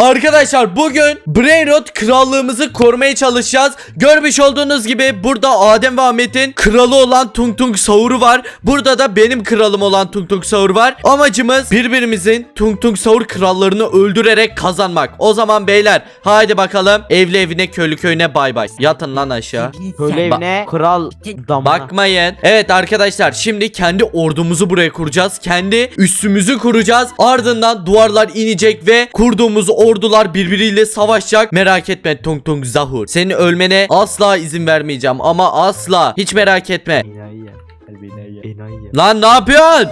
Arkadaşlar bugün Brainrot krallığımızı korumaya çalışacağız. Görmüş olduğunuz gibi burada Adem ve Ahmet'in kralı olan Tung Tung Saur'u var. Burada da benim kralım olan Tung Tung Saur var. Amacımız birbirimizin Tung Tung Saur krallarını öldürerek kazanmak. O zaman beyler haydi bakalım evli evine köylü köyüne bay bay. Yatın lan aşağı. Köle evine kral damına. Bakmayın. Evet arkadaşlar şimdi kendi ordumuzu buraya kuracağız. Kendi üssümüzü kuracağız. Ardından duvarlar inecek ve kurduğumuz ordular birbiriyle savaşacak. Merak etme Tung Tung Zahur. Senin ölmene asla izin vermeyeceğim ama asla. Hiç merak etme. Enayi ya. Enayi ya. Enayi ya. Lan ne yapıyorsun?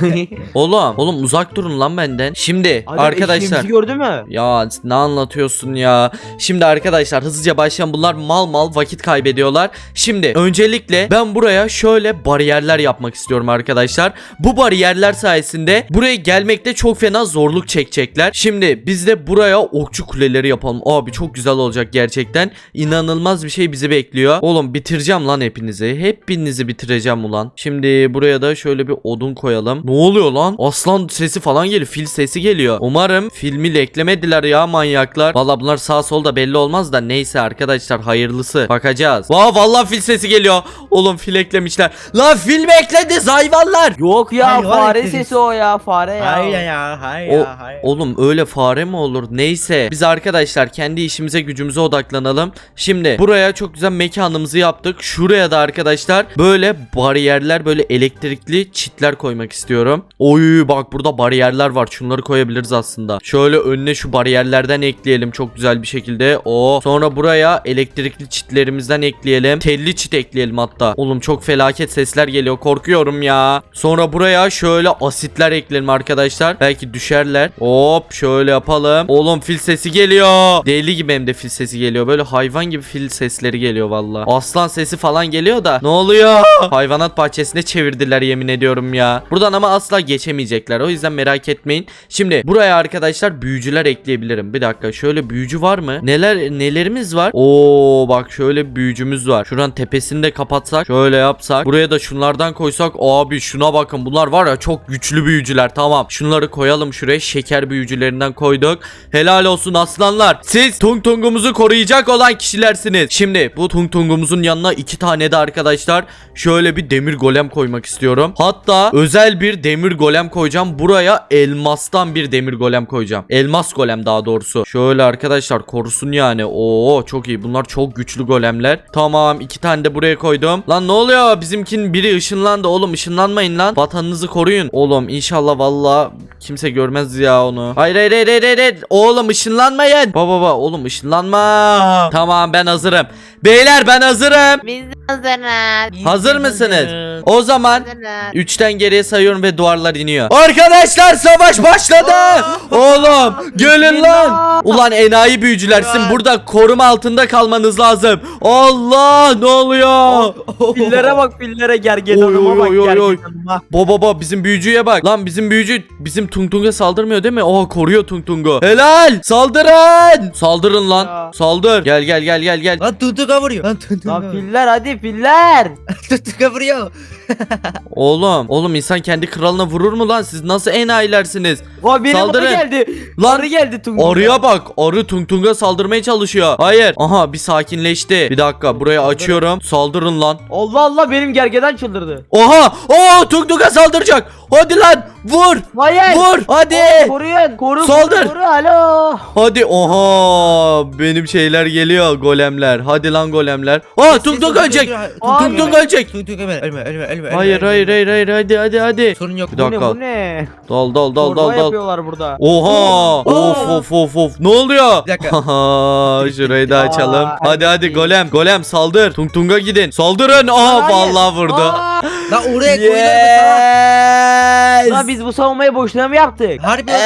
Oğlum, oğlum uzak durun lan benden. Şimdi Adem arkadaşlar gördü mü? ya ne anlatıyorsun ya? Şimdi arkadaşlar hızlıca başlayan bunlar mal mal vakit kaybediyorlar. Şimdi öncelikle ben buraya şöyle bariyerler yapmak istiyorum arkadaşlar. Bu bariyerler sayesinde buraya gelmekte çok fena zorluk çekecekler. Şimdi biz de buraya okçu kuleleri yapalım. Abi çok güzel olacak gerçekten. İnanılmaz bir şey bizi bekliyor. Oğlum bitireceğim lan hepinizi. Hepinizi bitireceğim ulan. Şimdi buraya da şöyle bir odun koyalım. Ne oluyor lan? Aslan sesi falan geliyor. Fil sesi geliyor. Umarım filmi leklemediler ya manyaklar. Valla bunlar sağ solda belli olmaz da neyse arkadaşlar hayırlısı. Bakacağız. Vaa vallahi fil sesi geliyor. Oğlum fil eklemişler. Lan film ekledi hayvanlar. Yok ya Hayır, fare hayır. sesi o ya fare ya. Hayır ya hayır O, ya hayır. oğlum öyle fare mi olur? Neyse. Biz arkadaşlar kendi işimize gücümüze odaklanalım. Şimdi buraya çok güzel mekanımızı yaptık. Şuraya da arkadaşlar böyle bariyerler böyle elektrikli çitler koymak istiyorum. Oy bak burada bariyerler var. Şunları koyabiliriz aslında. Şöyle önüne şu bariyerlerden ekleyelim çok güzel bir şekilde. O sonra buraya elektrikli çitlerimizden ekleyelim. Telli çit ekleyelim hatta. Oğlum çok felaket sesler geliyor. Korkuyorum ya. Sonra buraya şöyle asitler ekleyelim arkadaşlar. Belki düşerler. Hop şöyle yapalım. Oğlum fil sesi geliyor. Deli gibi hem de fil sesi geliyor. Böyle hayvan gibi fil sesleri geliyor valla. Aslan sesi falan geliyor da. Ne oluyor? Hayvanat bahçesine çevirdiler yemin ediyorum ya. Buradan ama asla geçemeyecekler. O yüzden merak etmeyin. Şimdi buraya arkadaşlar büyücüler ekleyebilirim. Bir dakika şöyle büyücü var mı? Neler nelerimiz var? Oo bak şöyle büyücümüz var. Şuranın tepesini de kapatsak. Şöyle yapsak. Buraya da şunlardan koysak. Abi şuna bakın. Bunlar var ya çok güçlü büyücüler. Tamam. Şunları koyalım şuraya. Şeker büyücülerinden koyduk. Helal olsun aslanlar. Siz Tung Tung'umuzu koruyacak olan kişilersiniz. Şimdi bu Tung Tung'umuzun yanına iki tane de arkadaşlar şöyle bir demir golem koymak istiyorum. Hatta özel bir demir golem koyacağım. Buraya elmastan bir demir golem koyacağım. Elmas golem daha doğrusu. Şöyle arkadaşlar korusun yani. Oo çok iyi. Bunlar çok güçlü golemler. Tamam iki tane de buraya koydum. Lan ne oluyor? Bizimkin biri ışınlandı. Oğlum ışınlanmayın lan. Vatanınızı koruyun. Oğlum inşallah valla kimse görmez ya onu. Hayır hayır hayır hayır. hayır. Oğlum ışınlanmayın. Baba baba oğlum ışınlanma. Tamam ben hazırım. Beyler ben hazırım. Biz de hazırız. Hazır mısınız? O zaman Hazırız. 3'ten geriye sayıyorum ve duvarlar iniyor. Arkadaşlar savaş başladı. Oğlum gelin lan. Ulan enayi büyücülersin. Burada koruma altında kalmanız lazım. Allah ne oluyor? Fillere bak fillere gergedanıma Oy, bak oy, oy, oy. gergedanıma. Baba baba bizim büyücüye bak. Lan bizim büyücü bizim Tung Tung'a saldırmıyor değil mi? Oha koruyor Tung Tung'u. Helal. Saldırın. Saldırın lan. Ya. Saldır. Gel gel gel gel gel. Lan tuntuka vuruyor. Lan Lan filler hadi filler. Tuntuka vuruyor. Oğlum, oğlum insan kendi kralına vurur mu lan? Siz nasıl enayilersiniz? Vay benim Saldırın. arı geldi. Lan Arı geldi Tunga. Arıya bak. Arı Tung Tung'a saldırmaya çalışıyor. Hayır. Aha bir sakinleşti. Bir dakika burayı açıyorum. Saldırın lan. Allah Allah benim gergedan çıldırdı. Oha! Oo Tung Tung'a saldıracak. Hadi lan vur. Hayır. Vur. Hadi. Koruyun. Koru. Saldır. Koru, koru alo. Hadi oha benim şeyler geliyor golemler. Hadi lan golemler. Aa Tung Tung ölecek. Tung Tung ölecek. Tuntuka ölme ölme ölme ölme. Hayır hayır hayır hayır hadi hadi hadi. Sorun yok. Bir Bu ne dakika. bu ne? Dal dal dal dal dal. yapıyorlar burada. Oha! Of of of of. Ne oluyor? Bir dakika. Şurayı da açalım. Hadi hadi golem. Golem saldır. Tung Tung'a gidin. Saldırın. Aa vallahi vurdu. Lan oraya koyuyorlar mı Lan biz bu savunmayı boşuna mı yaptık? Harbi oğlum.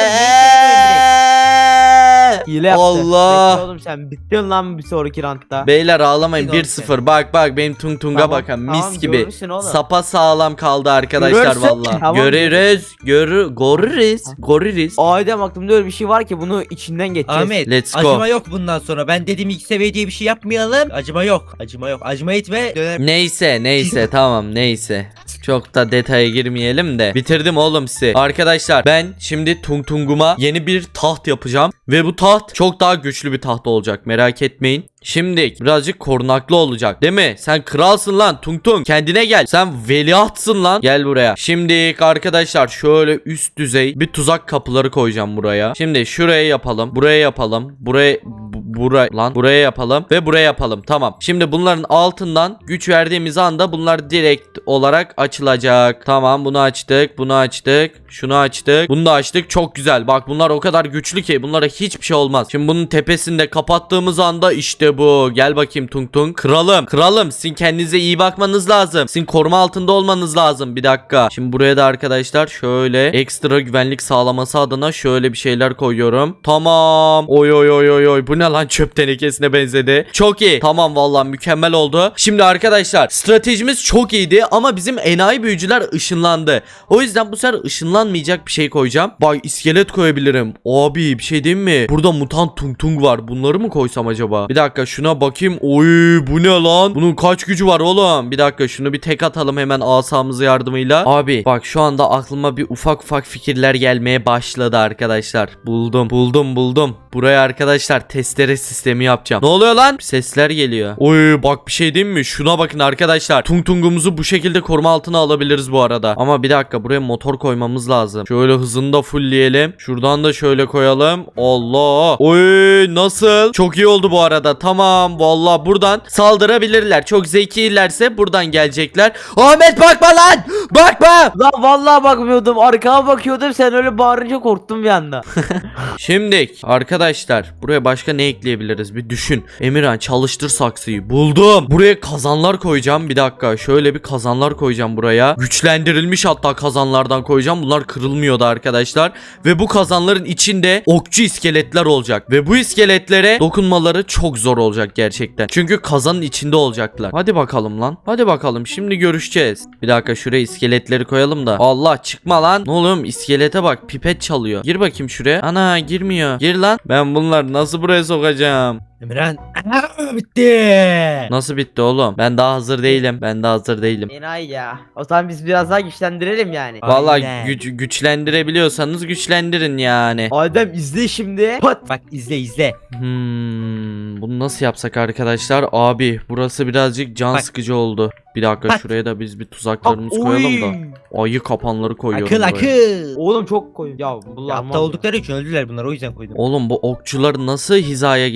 Hile yaptı. Allah. Bekle oğlum sen bittin lan bir sonraki rantta. Beyler ağlamayın Oğlum 1-0 bak bak benim Tung Tung'a Tamam, bakın mis tamam, gibi görürsün oğlum. sapa sağlam kaldı arkadaşlar Görürsün. valla Tamam, görürüz görür görürüz görürüz Adem aklımda öyle bir şey var ki bunu içinden geçeceğiz. Ahmet Let's go. acıma yok bundan sonra. Ben dedim ilk seviye diye bir şey yapmayalım. Acıma yok. Acıma yok. Acıma etme. Dönem. neyse neyse tamam neyse Çok da detaya girmeyelim de. Bitirdim oğlum sizi. Arkadaşlar ben şimdi Tung Tung'uma yeni bir taht yapacağım. Ve bu taht çok daha güçlü bir taht olacak. Merak etmeyin. Şimdi birazcık korunaklı olacak. Değil mi? Sen kralsın lan Tung Tung. Kendine gel. Sen veliahtsın lan. Gel buraya. Şimdi arkadaşlar şöyle üst düzey bir tuzak kapıları koyacağım buraya. Şimdi şuraya yapalım. Buraya yapalım. Buraya bu- buraya lan buraya yapalım ve buraya yapalım. Tamam. Şimdi bunların altından güç verdiğimiz anda bunlar direkt olarak açılacak. Tamam bunu açtık. Bunu açtık. Şunu açtık. Bunu da açtık. Çok güzel. Bak bunlar o kadar güçlü ki bunlara hiçbir şey olmaz. Şimdi bunun tepesini de kapattığımız anda işte bu. Gel bakayım Tung Tung. Kralım. Kralım. Sizin kendinize iyi bakmanız lazım. Sizin koruma altında olmanız lazım. Bir dakika. Şimdi buraya da arkadaşlar şöyle ekstra güvenlik sağlaması adına şöyle bir şeyler koyuyorum. Tamam. Oy oy oy oy oy. Bu ne lan çöp tenekesine benzedi. Çok iyi. Tamam vallahi mükemmel oldu. Şimdi arkadaşlar stratejimiz çok iyiydi ama bizim enayi büyücüler ışınlandı. O yüzden bu sefer ışınlanmayacak bir şey koyacağım. Bak iskelet koyabilirim. Abi bir şey diyeyim mi? Burada mutant tung tung var. Bunları mı koysam acaba? Bir dakika şuna bakayım. Oy bu ne lan? Bunun kaç gücü var oğlum? Bir dakika şunu bir tek atalım hemen asamızı yardımıyla. Abi bak şu anda aklıma bir ufak ufak fikirler gelmeye başladı arkadaşlar. Buldum buldum buldum. Buraya arkadaşlar testere sistemi yapacağım. Ne oluyor lan? Sesler geliyor. Oy bak bir şey diyeyim mi? Şuna bakın arkadaşlar. Tung tungumuzu bu şekilde koruma altına alabiliriz bu arada. Ama bir dakika buraya motor koymamız lazım. Şöyle hızını da fullleyelim. Şuradan da şöyle koyalım. Allah. Oy nasıl? Çok iyi oldu bu arada. Tamam. Vallahi buradan saldırabilirler. Çok zekilerse buradan gelecekler. Ahmet bakma lan. Bakma. Lan vallahi bakmıyordum. Arkama bakıyordum. Sen öyle bağırınca korktum bir anda. Şimdi arkadaşlar buraya başka ne ekleyebiliriz bir düşün. Emirhan çalıştır saksıyı. Buldum. Buraya kazanlar koyacağım. Bir dakika şöyle bir kazanlar koyacağım buraya. Güçlendirilmiş hatta kazanlardan koyacağım. Bunlar kırılmıyordu arkadaşlar. Ve bu kazanların içinde okçu iskeletler olacak. Ve bu iskeletlere dokunmaları çok zor olacak gerçekten. Çünkü kazanın içinde olacaklar. Hadi bakalım lan. Hadi bakalım şimdi görüşeceğiz. Bir dakika şuraya iskeletleri koyalım da. Allah çıkma lan. Ne oğlum? iskelete bak pipet çalıyor. Gir bakayım şuraya. Ana girmiyor. Gir lan. Ben bunları nasıl buraya Só gađam. Emirhan. Aa, bitti. Nasıl bitti oğlum? Ben daha hazır değilim. Ben daha hazır değilim. Enayi ya. O zaman biz biraz daha güçlendirelim yani. Vallahi Aynen. güç, güçlendirebiliyorsanız güçlendirin yani. Adem izle şimdi. Pat. Bak izle izle. Hmm, bunu nasıl yapsak arkadaşlar? Abi burası birazcık can Bak. sıkıcı oldu. Bir dakika Bak. şuraya da biz bir tuzaklarımızı koyalım da. Ayı kapanları koyuyorum Akıl buraya. akıl. Oğlum çok koy. Ya bunlar Aptal oldukları için öldüler bunlar o yüzden koydum. Oğlum bu okçuları nasıl hizaya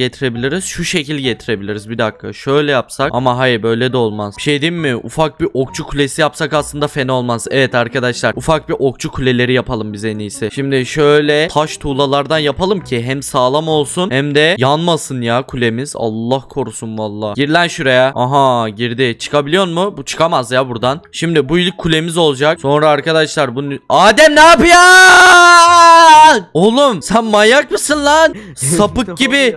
getirebiliriz? Şu şekil getirebiliriz. Bir dakika. Şöyle yapsak. Ama hayır böyle de olmaz. Bir şey diyeyim mi? Ufak bir okçu kulesi yapsak aslında fena olmaz. Evet arkadaşlar. Ufak bir okçu kuleleri yapalım biz en iyisi. Şimdi şöyle taş tuğlalardan yapalım ki hem sağlam olsun hem de yanmasın ya kulemiz. Allah korusun valla. Gir lan şuraya. Aha girdi. Çıkabiliyor mu? Bu çıkamaz ya buradan. Şimdi bu ilk kulemiz olacak. Sonra arkadaşlar bunu... Adem ne yapıyorsun? Oğlum sen manyak mısın lan? Sapık gibi.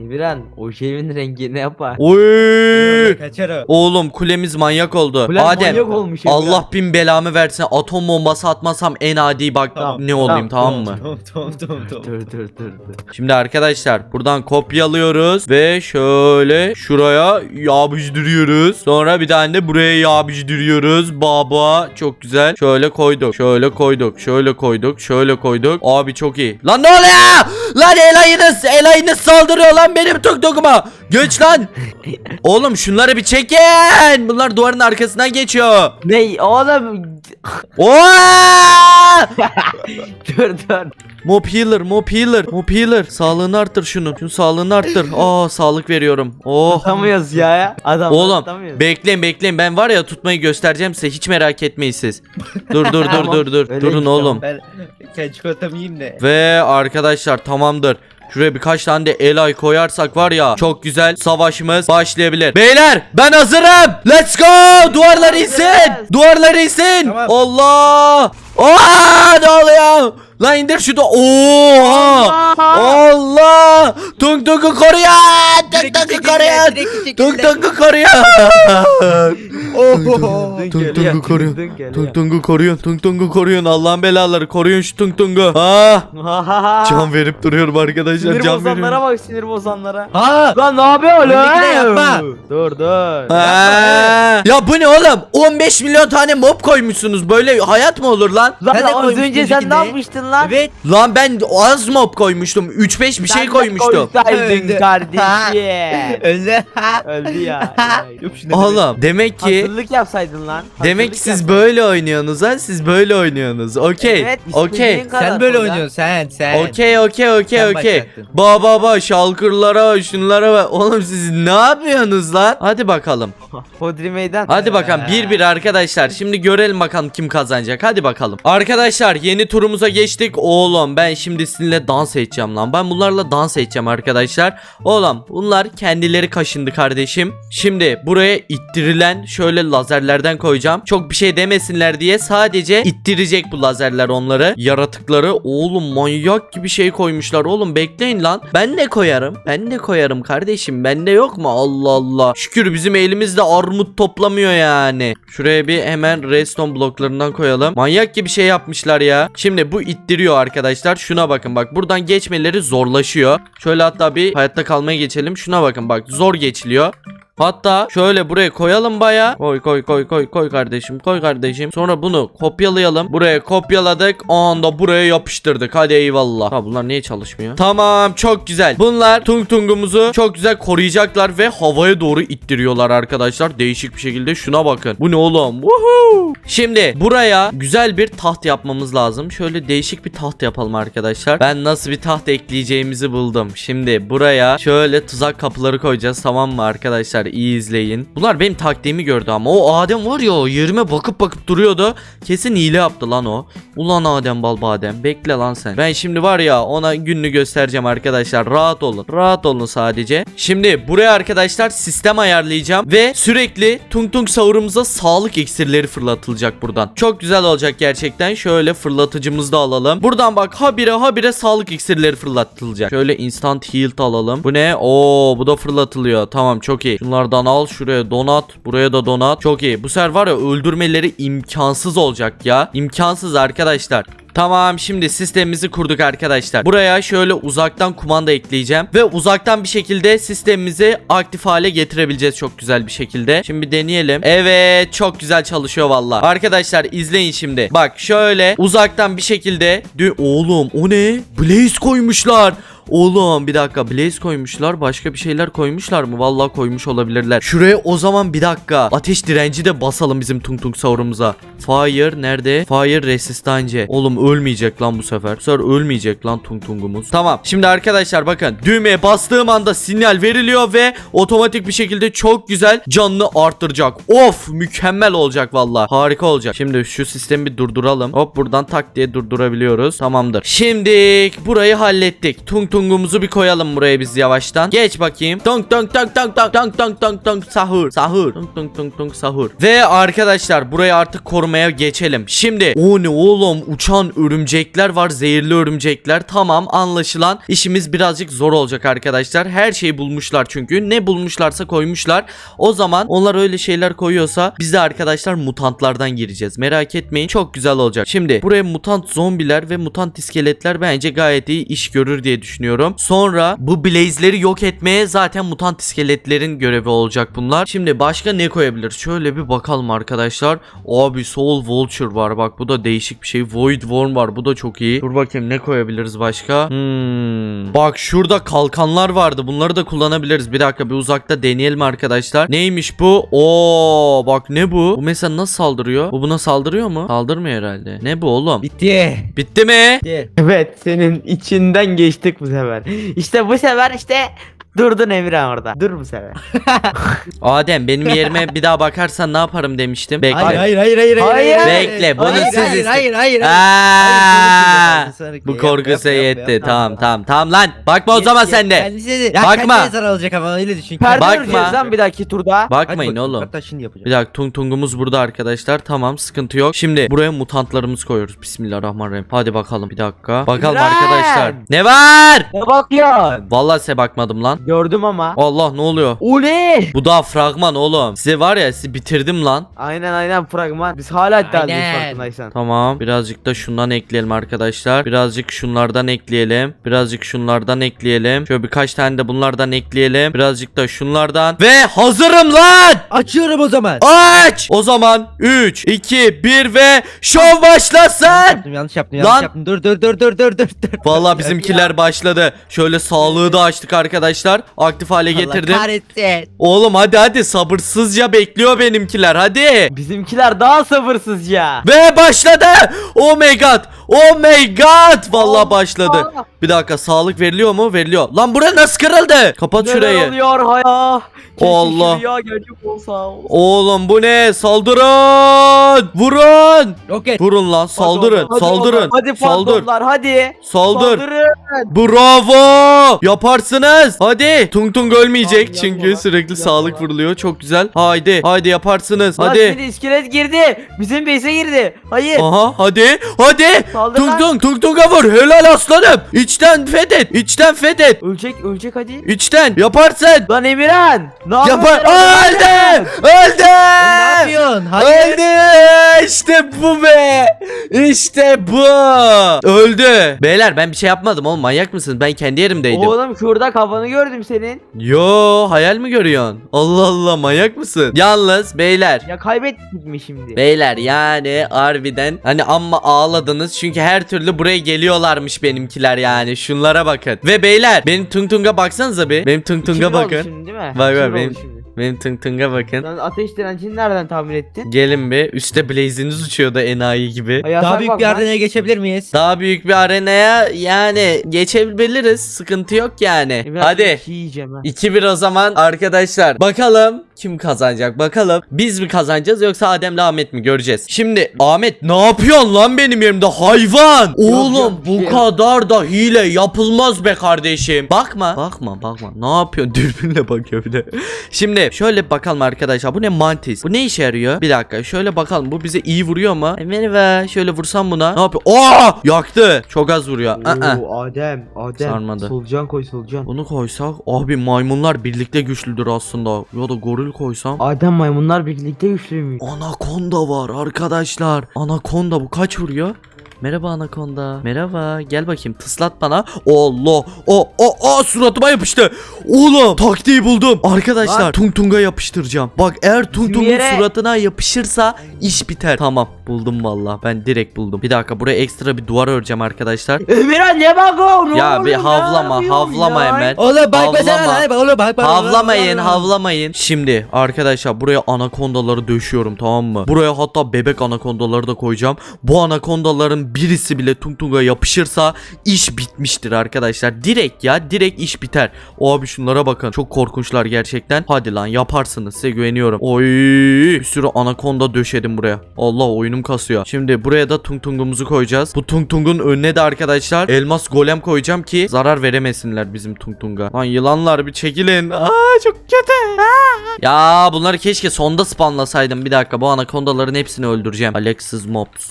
Emirhan o şeyin rengi ne yapar? Oy. Kaçar o. Oğlum kulemiz manyak oldu. Ulan Adem manyak olmuş Emirhan. Allah bin belamı versin. Atom bombası atmasam en adi bak Tamam, ne olayım tamam, mı? Tamam tamam tamam tamam. Dur dur dur dur. Şimdi arkadaşlar buradan kopyalıyoruz ve şöyle şuraya yapıştırıyoruz. Sonra bir tane de buraya yapıştırıyoruz. Baba çok güzel. Şöyle koyduk. Şöyle koyduk. Şöyle koyduk. Şöyle koyduk. Abi çok iyi. Lan ne oluyor? Lan Elayınız Elayınız saldırıyor lan benim tuktukuma. Geç lan. Oğlum şunları bir çekin. Bunlar duvarın arkasından geçiyor. Ne oğlum? Oha! dur dur. Mob healer, mob healer, mob healer. Sağlığını arttır şunu. Şunun sağlığını arttır. Aa sağlık veriyorum. Oh. Tutamıyoruz ya. Adam Oğlum tutamıyoruz. bekleyin bekleyin ben var ya tutmayı göstereceğim size hiç merak etmeyin siz. Dur dur dur dur dur. öyle Durun işte, oğlum. Ben çikolatamı yiyeyim de. Ve arkadaşlar tamamdır. Şuraya birkaç tane de elay koyarsak var ya çok güzel savaşımız başlayabilir. Beyler ben hazırım. Let's go. Duvarlar insin. Duvarlar insin. Tamam. Allah. Aa ne oluyor? Lan indir şu da. Oha. Allah! Tung Tung'u koruyun! Tung Tung'u lan. Gidecek Tung. Tung'u. Oho. Dın Tung Tung'u koruyun. Tung Tung'u koruyun. Tung Tung'u koruyun. Allah'ın belaları koruyun şu Tung Tung'u. Ah. Can verip duruyorum arkadaşlar. Sinir Can bozanlara veriyorum. bak sinir bozanlara. Ha. Lan ne yapıyor oğlum? Öndeki de yapma. Dur dur. Ha. Ya bu ne oğlum? 15 milyon tane mob koymuşsunuz. Böyle hayat mı olur lan? Lan Sen de az koymuştun önce sen ne yapmıştın lan? Evet. Lan ben az mob koymuştum. 3-5 bir şey Sen koymuştum. koysaydın Öldü. kardeşim. Öldü. Öldü ya. Yok. Oğlum demek ki Hazırlık yapsaydın lan. demek Hazırlık siz yapsaydın. böyle oynuyorsunuz ha? Siz böyle oynuyorsunuz. Okey. Evet, Okey. istediğin kadar Sen böyle koy lan. oynuyorsun sen sen. Okey okey okey Sen okey. başlattın. Ba ba ba şalkırlara şunlara bak. Oğlum siz ne yapıyorsunuz lan? Hadi bakalım. Hodri meydan. Hadi bakalım Ee. bir bir arkadaşlar. Şimdi görelim bakalım kim kazanacak. Hadi bakalım. Arkadaşlar yeni turumuza geçtik. Oğlum ben şimdi sizinle dans edeceğim lan. Ben bunlarla dans edeceğim arkadaşlar. Oğlum bunlar kendileri kaşındı kardeşim. Şimdi buraya ittirilen şöyle lazerlerden koyacağım. Çok bir şey demesinler diye sadece ittirecek bu lazerler onları. Yaratıkları oğlum manyak gibi şey koymuşlar. Oğlum bekleyin lan. Ben de koyarım. Ben de koyarım kardeşim. Bende yok mu? Allah Allah. Şükür bizim elimizde armut toplamıyor yani. Şuraya bir hemen redstone bloklarından koyalım. Manyak gibi şey yapmışlar ya. Şimdi bu ittiriyor arkadaşlar. Şuna bakın bak. Buradan geçmeleri zorlaşıyor. Şöyle hatta bir hayatta kalmaya geçelim. Şuna bakın bak. Zor geçiliyor. Hatta şöyle buraya koyalım baya. Koy koy koy koy koy kardeşim koy kardeşim. Sonra bunu kopyalayalım. Buraya kopyaladık. O anda buraya yapıştırdık. Hadi eyvallah. Ha bunlar niye çalışmıyor? Tamam çok güzel. Bunlar tung tungumuzu çok güzel koruyacaklar ve havaya doğru ittiriyorlar arkadaşlar. Değişik bir şekilde şuna bakın. Bu ne oğlum? Woohoo! Şimdi buraya güzel bir taht yapmamız lazım. Şöyle değişik bir taht yapalım arkadaşlar. Ben nasıl bir taht ekleyeceğimizi buldum. Şimdi buraya şöyle tuzak kapıları koyacağız tamam mı arkadaşlar? İyi izleyin. Bunlar benim taktiğimi gördü ama o Adem var ya yerime bakıp bakıp duruyordu. Kesin hile yaptı lan o. Ulan Adem bal badem bekle lan sen. Ben şimdi var ya ona gününü göstereceğim arkadaşlar. Rahat olun. Rahat olun sadece. Şimdi buraya arkadaşlar sistem ayarlayacağım ve sürekli tung tung sahurumuza sağlık iksirleri fırlatılacak buradan. Çok güzel olacak gerçekten. Şöyle fırlatıcımızı da alalım. Buradan bak habire habire sağlık iksirleri fırlatılacak. Şöyle instant heal alalım. Bu ne? Oo bu da fırlatılıyor. Tamam çok iyi. Şunlardan al şuraya donat. Buraya da donat. Çok iyi. Bu sefer var ya öldürmeleri imkansız olacak ya. İmkansız arkadaşlar. Tamam şimdi sistemimizi kurduk arkadaşlar. Buraya şöyle uzaktan kumanda ekleyeceğim. Ve uzaktan bir şekilde sistemimizi aktif hale getirebileceğiz çok güzel bir şekilde. Şimdi deneyelim. Evet çok güzel çalışıyor valla. Arkadaşlar izleyin şimdi. Bak şöyle uzaktan bir şekilde. Oğlum o ne? Blaze koymuşlar. Oğlum bir dakika Blaze koymuşlar. Başka bir şeyler koymuşlar mı? Vallahi koymuş olabilirler. Şuraya o zaman bir dakika. Ateş direnci de basalım bizim tung tung saurumuza. Fire nerede? Fire resistance. Oğlum ölmeyecek lan bu sefer. Bu sefer ölmeyecek lan tung tungumuz. Tamam. Şimdi arkadaşlar bakın. Düğmeye bastığım anda sinyal veriliyor ve otomatik bir şekilde çok güzel canını arttıracak. Of mükemmel olacak valla. Harika olacak. Şimdi şu sistemi bir durduralım. Hop buradan tak diye durdurabiliyoruz. Tamamdır. Şimdi burayı hallettik. Tung tungumuzu bir koyalım buraya biz yavaştan. Geç bakayım. Tung tung tung tung tung tung tung tung tung sahur. Sahur. Tung tung tung tung sahur. Ve arkadaşlar burayı artık korumaya geçelim. Şimdi o ne oğlum uçan örümcekler var. Zehirli örümcekler. Tamam anlaşılan işimiz birazcık zor olacak arkadaşlar. Her şeyi bulmuşlar çünkü. Ne bulmuşlarsa koymuşlar. O zaman onlar öyle şeyler koyuyorsa biz de arkadaşlar mutantlardan gireceğiz. Merak etmeyin. Çok güzel olacak. Şimdi buraya mutant zombiler ve mutant iskeletler bence gayet iyi iş görür diye düşünüyorum. Sonra bu blaze'leri yok etmeye zaten mutant iskeletlerin görevi olacak bunlar. Şimdi başka ne koyabiliriz? Şöyle bir bakalım arkadaşlar. Abi Soul Vulture var. Bak bu da değişik bir şey. Void Worm var. Bu da çok iyi. Dur bakayım ne koyabiliriz başka? Hmm. Bak şurada kalkanlar vardı. Bunları da kullanabiliriz. Bir dakika bir uzakta deneyelim arkadaşlar. Neymiş bu? Oo bak ne bu? Bu mesela nasıl saldırıyor? Bu buna saldırıyor mu? Saldırmıyor herhalde. Ne bu oğlum? Bitti. Bitti mi? Bitti. Evet senin içinden geçtik bu sefer. İşte bu sefer işte durdun Emirhan orada. Dur bu sefer. Adem benim yerime bir daha bakarsan ne yaparım demiştim. Bekle. Hayır hayır hayır hayır. Hayır. Bekle, bunu hayır, siz hayır, hayır hayır hayır. Hayır, bu yap, korku yap, size yap, yetti. Tamam tamam tamam lan. Bakma o zaman sen de. Bakma. olacak ama öyle düşün. Perde Bakma. lan bir dahaki turda. Bakmayın oğlum. Hatta şimdi yapacağım. Bir dakika tung tungumuz burada arkadaşlar. Tamam sıkıntı yok. Şimdi buraya mutantlarımızı koyuyoruz. Bismillahirrahmanirrahim. Hadi bakalım bir dakika. Bakalım arkadaşlar. Ne var? Ne bakıyorsun? Vallahi size bakmadım lan. Gördüm ama. Allah ne oluyor? O ne? Bu daha fragman oğlum. Size var ya sizi bitirdim lan. Aynen aynen fragman. Biz hala iddialıyız Aynen. farkındaysan. Tamam. Birazcık da şundan ekleyelim arkadaşlar. Birazcık şunlardan ekleyelim. Birazcık şunlardan ekleyelim. Şöyle birkaç tane de bunlardan ekleyelim. Birazcık da şunlardan. Ve hazırım lan! Açıyorum o zaman. Aç! O zaman 3, 2, 1 ve şov başlasın! Yaptım, yanlış yaptım yanlış Lan! yaptım. Dur dur dur dur dur dur. dur. Vallahi bizimkiler başladı. Şöyle sağlığı da açtık arkadaşlar. Aktif hale getirdim. Allah kahretsin. Oğlum hadi hadi sabırsızca bekliyor benimkiler hadi. Bizimkiler daha sabırsız ya. Ve başladı. Oh my god. Oh my god. Vallahi başladı. Allah. Bir dakika sağlık veriliyor mu? Veriliyor. Lan bura nasıl kırıldı? Kapat Neler şurayı. oluyor haya? Keşke Allah. şu Ya gerçek olsa. Oğlum bu ne? Saldırın. Vurun. Roket. Vurun lan saldırın. Hadi saldırın. oğlum, Hadi Saldır. fantomlar hadi. Saldır. Saldırın. Bravo! Yaparsınız. Hadi. Tung Tung ölmeyecek Abi, çünkü yanma lan, sürekli yanma sağlık lan. vuruluyor. Çok güzel. Haydi. Haydi yaparsınız. Lan Hadi. şimdi iskelet girdi. Bizim base'e girdi. Hayır. Aha hadi. Hadi. Saldır Tung lan. Tung Tung Tung'a vur. Helal aslanım. İçten fethet. İçten fethet. Ölecek ölecek hadi. İçten yaparsın. Lan Emirhan. Ne Yapar. yapıyorsun? Öldü. Öldü. Ne yapıyorsun? Hayır. Öldü. İşte bu be. İşte bu. Öldü. Beyler ben bir şey yapmadım oğlum. Manyak mısınız? Ben kendi yerimdeydim. Oğlum şurada kafanı gördüm senin. Yo hayal mi görüyorsun? Allah Allah manyak mısın? Yalnız beyler. Ya kaybettik mi şimdi? Beyler yani harbiden hani amma ağladınız çünkü her türlü buraya geliyorlarmış benimkiler yani şunlara bakın. Ve beyler benim tung tunga baksanıza bir. Benim tung tunga bir oldu bakın. Şimdi, değil mi? Bak, bak, oldu benim- şimdi. Benim tung tunga bakın. Lan ateş direncini nereden tahmin ettin? Gelin bir üstte blaziniz uçuyordu enayi gibi. Ay, yasak Daha büyük bak bir lan. arenaya geçebilir miyiz? Daha büyük bir arenaya yani geçebiliriz. Sıkıntı yok yani. Emirhan, Hadi. bir şey yiyeceğim ha. 2-1 o zaman arkadaşlar. Bakalım kim kazanacak bakalım. Biz mi kazanacağız yoksa Adem'le Ahmet mi göreceğiz. Şimdi Ahmet ne yapıyorsun lan benim yerimde hayvan. Oğlum yok, bu şey kadar da hile yapılmaz be kardeşim. Bakma. Bakma bakma. Ne yapıyorsun? Dürbünle bakıyor bir de. Şimdi şöyle bakalım arkadaşlar. Bu ne mantis? Bu ne işe yarıyor? Bir dakika şöyle bakalım. Bu bize iyi vuruyor mu? E, merhaba. Şöyle vursam buna. Ne yapıyor? Aa! Yaktı. Çok az vuruyor. Aa. Oo, Adem, Adem. Sarmadı. Solucan koy solucan. Bunu koysak abi maymunlar birlikte güçlüdür aslında. Ya da goril koysam. Adem maymunlar birlikte güçlüymüş. Anakonda var arkadaşlar. Anakonda bu kaç vuruyor? Merhaba anakonda. Merhaba. Gel bakayım tıslat bana. Allah. O o o suratıma yapıştı. Oğlum taktiği buldum. Arkadaşlar Lan. tung tunga yapıştıracağım. Bak eğer tung tungun yere- suratına yapışırsa iş biter. Tamam buldum valla. Ben direkt buldum. Bir dakika buraya ekstra bir duvar öreceğim arkadaşlar. Emirhan ne bak o? Ne Ya bir oluyor? Ne havlama, yapıyorsun havlama ya? hemen. Oğlum bak mesela Havlama. lan. Oğlum bak bak. Havlamayın havlamayın. Şimdi arkadaşlar buraya anakondaları döşüyorum tamam mı? Buraya hatta bebek anakondaları da koyacağım. Bu anakondaların birisi bile tung tunga yapışırsa iş bitmiştir arkadaşlar. Direkt ya direkt iş biter. Abi şunlara bakın. Çok korkunçlar gerçekten. Hadi lan yaparsınız size güveniyorum. Oy bir sürü anakonda döşedim buraya. Allah oyunum kasıyor. Şimdi buraya da tung tungumuzu koyacağız. Bu tung önüne de arkadaşlar elmas golem koyacağım ki zarar veremesinler bizim tung tunga. Lan yılanlar bir çekilin. Aa çok kötü. Ya bunları keşke sonda spawnlasaydım. Bir dakika bu anakondaların hepsini öldüreceğim. Alexis Mobs.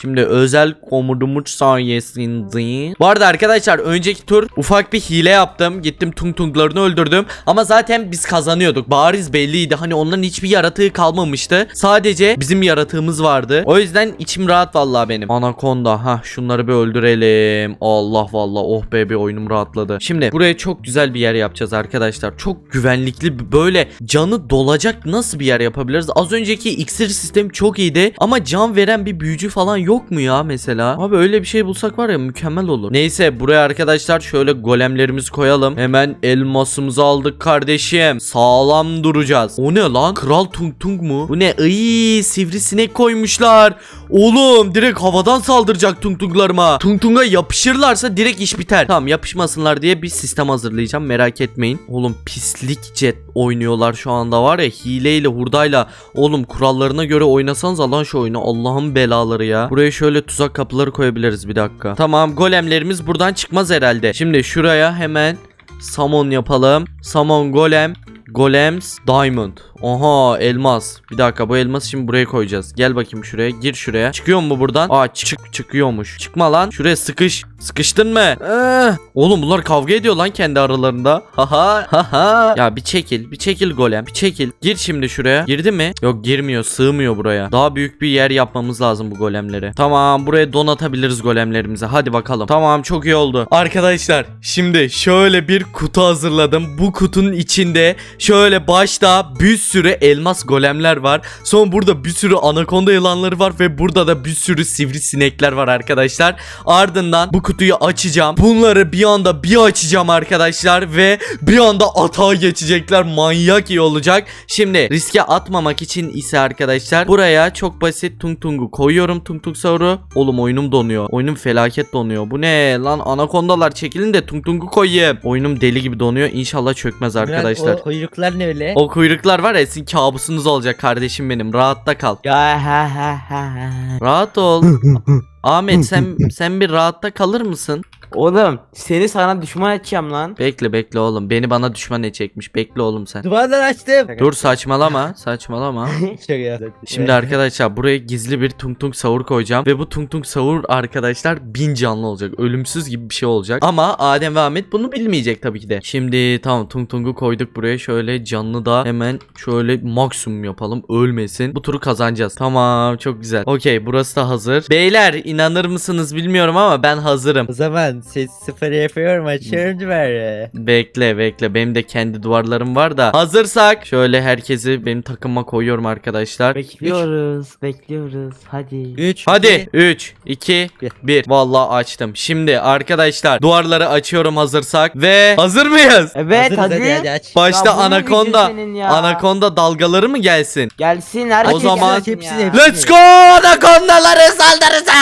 Şimdi özel komudumuz sayesinde. Bu arada arkadaşlar önceki tur ufak bir hile yaptım. Gittim tung tunglarını öldürdüm. Ama zaten biz kazanıyorduk. Bariz belliydi. Hani onların hiçbir yaratığı kalmamıştı. Sadece bizim yaratığımız vardı. O yüzden içim rahat vallahi benim. Anakonda. Ha şunları bir öldürelim. Allah vallahi oh be bir oyunum rahatladı. Şimdi buraya çok güzel bir yer yapacağız arkadaşlar. Çok güvenlikli böyle canı dolacak nasıl bir yer yapabiliriz? Az önceki iksir sistemi çok iyiydi ama can veren bir büyücü falan yok mu ya mesela? Abi öyle bir şey bulsak var ya mükemmel olur. Neyse buraya arkadaşlar şöyle golemlerimizi koyalım. Hemen elmasımızı aldık kardeşim. Sağlam duracağız. O ne lan? Kral Tung Tung mu? Bu ne? Iy sivrisinek koymuşlar. Oğlum direkt havadan saldıracak Tung Tunglarıma. Tung Tung'a yapışırlarsa direkt iş biter. Tamam yapışmasınlar diye bir sistem hazırlayacağım merak etmeyin. Oğlum pislik jet oynuyorlar şu anda var ya hileyle hurdayla. Oğlum kurallarına göre oynasanız lan şu oyunu Allah'ın belaları ya. Buraya şöyle tuzak kapıları koyabiliriz bir dakika. Tamam golemlerimiz buradan çıkmaz herhalde. Şimdi şuraya hemen Samon yapalım. Samon golem. Golems Diamond. Oha elmas. Bir dakika bu elması şimdi buraya koyacağız. Gel bakayım şuraya. Gir şuraya. Çıkıyor mu buradan? Aa çık çıkıyormuş. Çıkma lan. Şuraya sıkış. Sıkıştın mı? Eh. Oğlum bunlar kavga ediyor lan kendi aralarında. Haha. Haha. Ya bir çekil. Bir çekil golem. Bir çekil. Gir şimdi şuraya. Girdi mi? Yok girmiyor. Sığmıyor buraya. Daha büyük bir yer yapmamız lazım bu golemleri. Tamam buraya donatabiliriz golemlerimizi. Hadi bakalım. Tamam çok iyi oldu. Arkadaşlar şimdi şöyle bir kutu hazırladım. Bu kutunun içinde şöyle başta bir sürü elmas golemler var. Son burada bir sürü anakonda yılanları var ve burada da bir sürü sivrisinekler var arkadaşlar. Ardından bu kutuyu açacağım. Bunları bir anda bir açacağım arkadaşlar ve bir anda atağa geçecekler. Manyak iyi olacak. Şimdi riske atmamak için ise arkadaşlar buraya çok basit tung tungu koyuyorum tung tung sauru. Oğlum oyunum donuyor. Oyunum felaket donuyor. Bu ne lan anakondalar çekilin de tung tungu koyayım. Oyunum deli gibi donuyor. İnşallah çökmez arkadaşlar. O kuyruklar ne öyle? O kuyruklar var ya sizin kabusunuz olacak kardeşim benim. Rahatta kal. Ya ha ha ha ha. Rahat ol. Ahmet sen sen bir rahatta kalır mısın? Oğlum seni sana düşman edeceğim lan. Bekle bekle oğlum. Beni bana düşman edecekmiş. Bekle oğlum sen. Duvardan açtım. Dur saçmalama. Saçmalama. Şimdi arkadaşlar buraya gizli bir tung tung savur koyacağım. Ve bu tung tung savur arkadaşlar bin canlı olacak. Ölümsüz gibi bir şey olacak. Ama Adem ve Ahmet bunu bilmeyecek tabii ki de. Şimdi tamam tung tungu koyduk buraya. Şöyle canlı da hemen şöyle maksimum yapalım. Ölmesin. Bu turu kazanacağız. Tamam çok güzel. Okey burası da hazır. Beyler inanır mısınız bilmiyorum ama ben hazırım. O zaman ses sıfır yapıyorum açıyorum duvarı. Bekle bekle benim de kendi duvarlarım var da hazırsak şöyle herkesi benim takıma koyuyorum arkadaşlar. Bekliyoruz, bekliyoruz. Hadi. 3 Hadi 3 2 1 Vallahi açtım. Şimdi arkadaşlar duvarları açıyorum hazırsak ve hazır mıyız? Evet hadi. hadi. hadi, aç. Başta Ya bu ne anakonda gücün senin ya? anakonda dalgaları mı gelsin? Gelsin her O zaman- hepsini, ya. Let's go anakondaları saldırıza!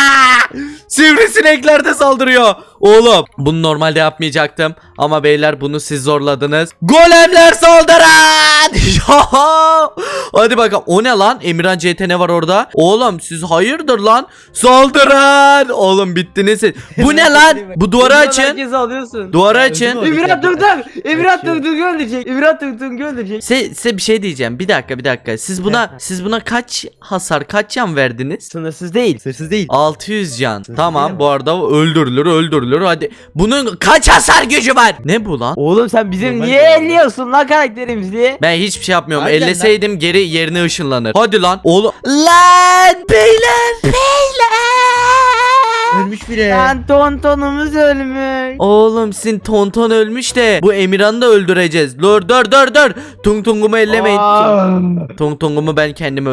Sivrisinekler de saldırıyor. Oğlum bunu normalde yapmayacaktım ama beyler bunu siz zorladınız. Golemler saldırın! Hadi bakalım. O ne lan? Emirhan CT ne var orada? Oğlum siz hayırdır lan? Saldırın! Oğlum bittiniz siz. Bu ne lan? Bu duvarı açın. Herkesi alıyorsun. Duvarı açın. Emirhan dur dur. Emirhan Açıyor. dur dur öldürecek. Emirhan dur dur öldürecek. Size, size bir şey diyeceğim. Bir dakika bir dakika. Siz buna siz buna kaç hasar kaç can verdiniz? Sınırsız değil. Sırsız değil. 600 can. Sınırsız Tamam bu arada öldürülür öldürülür hadi. Bunun kaç hasar gücü var? Ne bu lan? Oğlum sen bizim Normal niye değil. elliyorsun lan karakterimizi? Ben hiçbir şey yapmıyorum. Harbiden lan. Elleseydim geri yerine ışınlanır. Hadi lan. Oğlum. Lan beyler beyler. Ölmüş bile. Lan tontonumuz ölmüş. Oğlum sizin tonton ölmüş de bu Emirhan'ı da öldüreceğiz. Dur dur dur dur. Tung tungumu ellemeyin. Aa. Tung tungumu ben kendim öldüreceğim.